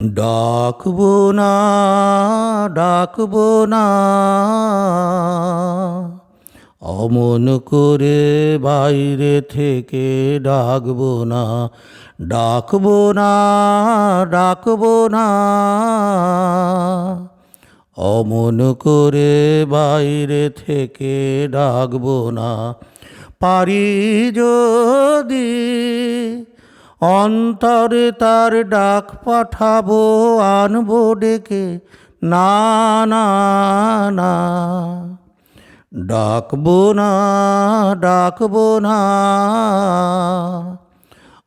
ডাকবো না ডাকবো না। অমন করে বাইরে থেকে ডাকবো না ডাকবো না ডাকবো না। অমন করে বাইরে থেকে ডাকবো না, পারি যদি অন্তরে তার ডাক পাঠাবো, আনব ডেকে। না না না, ডাকবো না ডাকবো না।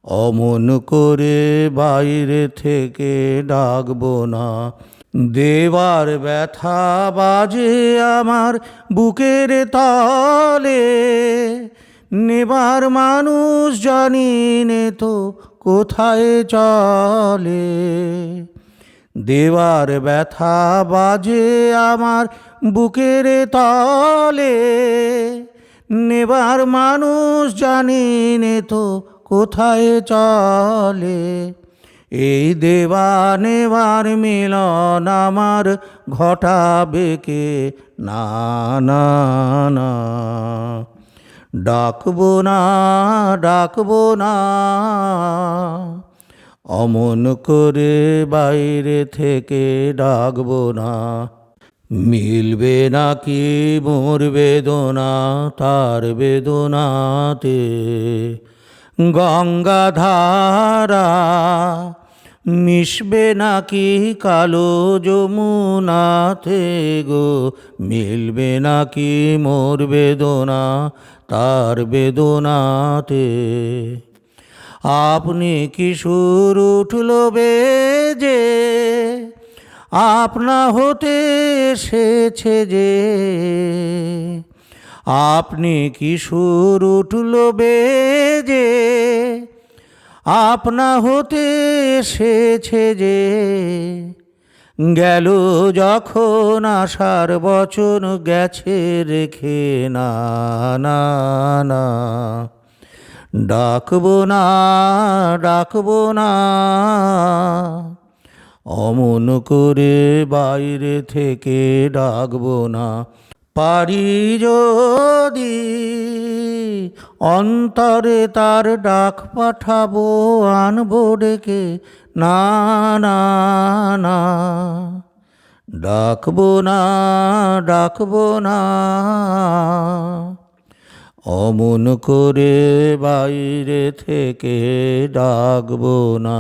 অমন করে বাইরে থেকে ডাকবো না। দেবার ব্যথা বাজে আমার বুকের তলে। নেবার মানুষ জানি নে তো কোথায় চলে? দেওয়ার ব্যথা বাজে আমার বুকের তলে। নেবার মানুষ জানি নে তো কোথায় চলে? এই দেবা নেবার মিলন আমার ঘটাবে কে? না না না। ডাকবো না ডাকবো না। অমন করে বাইরে থেকে ডাকবো না। মিলবে নাকি মোর বেদনা, তার বেদনাতে? গঙ্গা ধারা মিশবে নাকি কালো যমুনাতে গো মিলবে নাকি মোর বেদনা তার বেদনাতে? আপনি কি সুর উঠল বেজে? আপনা হতে এসেছে যে। আপনি কি সুর উঠল বেজে? আপনা হতে এসেছে যে গেল যখন আসার বচন গেছে রেখে না না না। ডাকবো না ডাকবো না। অমন করে বাইরে থেকে ডাকবো না। পারি যদি অন্তরে তার ডাক পাঠাবো, আনব ডেকে। না না ডাকবো না ডাকবো না। অমন করে বাইরে থেকে ডাকবো না।